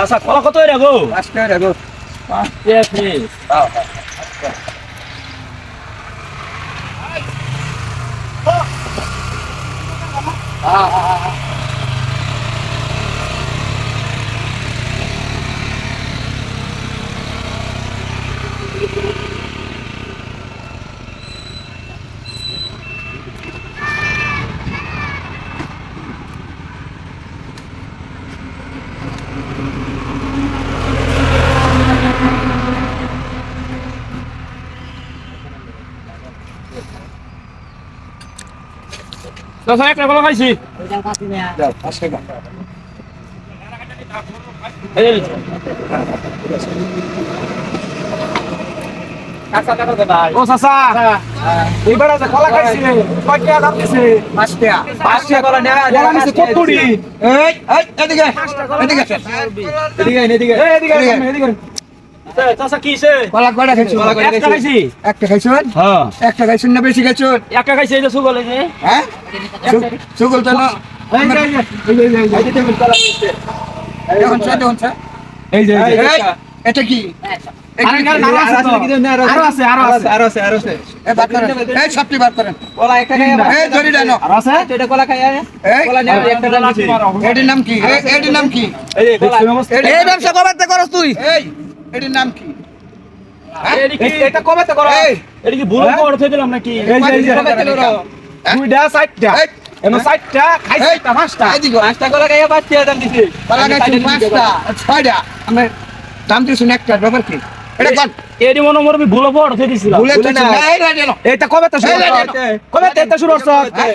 চাচা কলা কত হয়ে গো পাঁচ টাকা রাখো পাঁচ টাকা পিস চাচা একটা কলা খাইছি দাও পাঁচ টাকা। এই যে। নিচ্ছি। ও চাচা। এবার আছে কলা খাইছি কয় টাকা দাম দিছে? পাঁচ টাকা পাঁচ টাকা কলা নেওয়া কলা নিছে কতটি এই এই এদিকে। এদিকে। এদিকে এদিকে। এদিকে এদিকে। এটা কি এটির নাম কি তুই এটির নাম কি? এটা তো করো। এই। এটা কি ভুল করে থই দিলাম নাকি? এই যে করো? দুইটা এই। এমন চারটা খাইছি এই। একটা পাঁচটা। এদিকে পাঁচটা দাম দিছি। গাছ ছয়টা। আমরা দাম দিয়েছি একটা ব্যাপার কি এটা কর এডি মনে মনে ভুল পড় থই দিছিলাম ভুলে তো না এই রাজে এটা কবে তো শুরু এই, এই? এই, কবে তো এটা শুরু করছ এই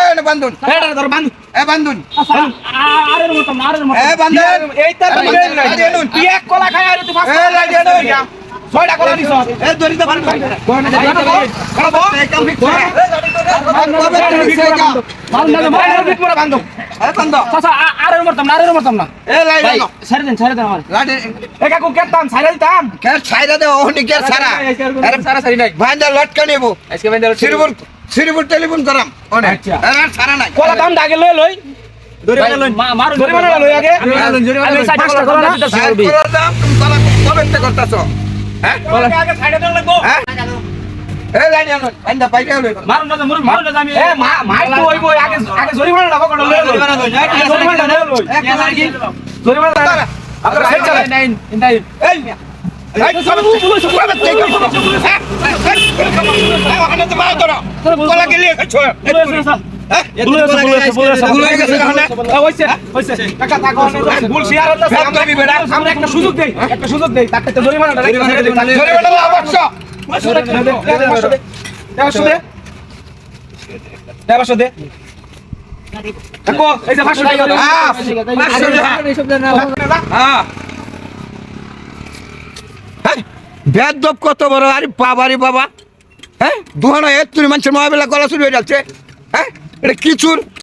এই না বান্ধুন এটা ধর বান্ধ এই বান্ধুন আরের মত মারের মত এই এইটা তো এই বান্ধুন, রাজে তুই এক কলা খাই আর তুই পাঁচটা এই রাজে ছয়টা কলা নিছ এই ধরি তো বান্ধুন এই বান্ধ আরের মরতাম না আরের মরতাম না। এই লাই দাও ছেড়ে দেন ছেড়ে দেন আমার। লাডে এ কাকু কেতাম ছাইরা দিতাম। কে ছাইরা দে কে সারা আরে সারা সারি নাই। ভাইন্দা লটকা নেব। আজকে শ্রীপুর টেলিফোন করাম অনেক আচ্ছা। আর সারা নাই। কলা দাম আগে। লই। লই। লই, লই। করতেছো একটা সুযোগ দেই একটা সুযোগ দেই তাকে জরিমানা জরিমানা দেড়শো দে দেড়শো দে দেখো এই যে টাকা। হ্যাঁ। হ্যাঁ? বেদব কত বড় আরে বাবা রে বাবা। হ্যাঁ? দুহানা এত মানুষের মহাবেলা গলা শুরু হয়ে যাচ্ছে। হ্যাঁ? এটা কি চুর?